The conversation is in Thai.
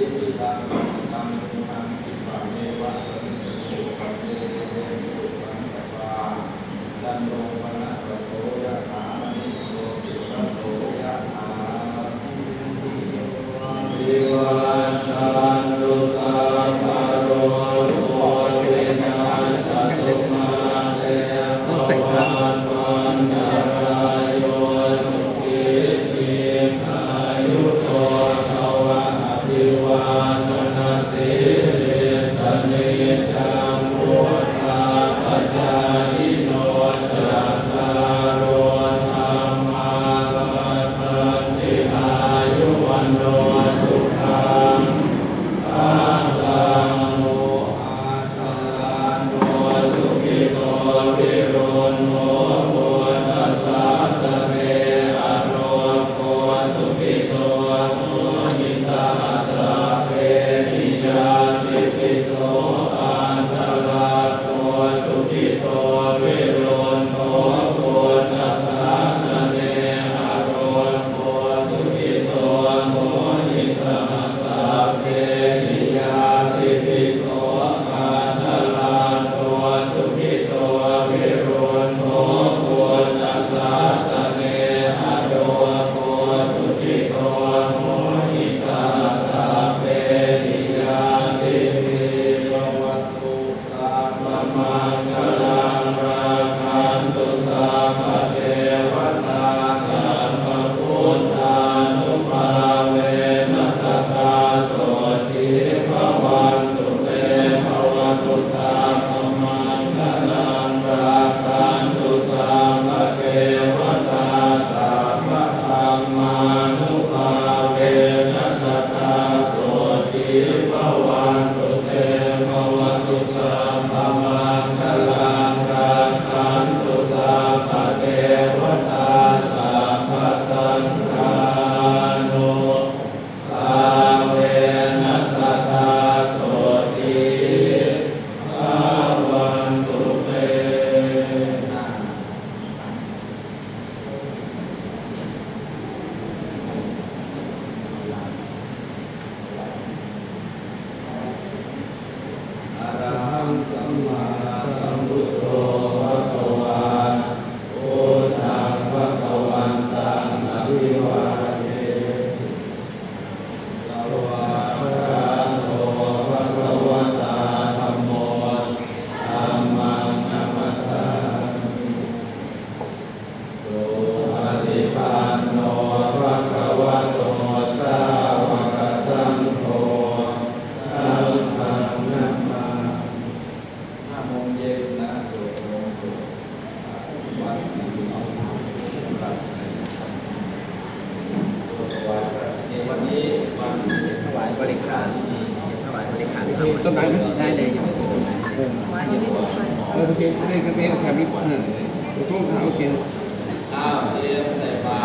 谢谢大家 Sangamma บริการถวายบริการที่ต้นไม้ได้เลยอยู่เออโอเคเรื่องกาแฟแถวนี้อ่าช่งเช้ากินอ้าวเตรียมใส่ปลา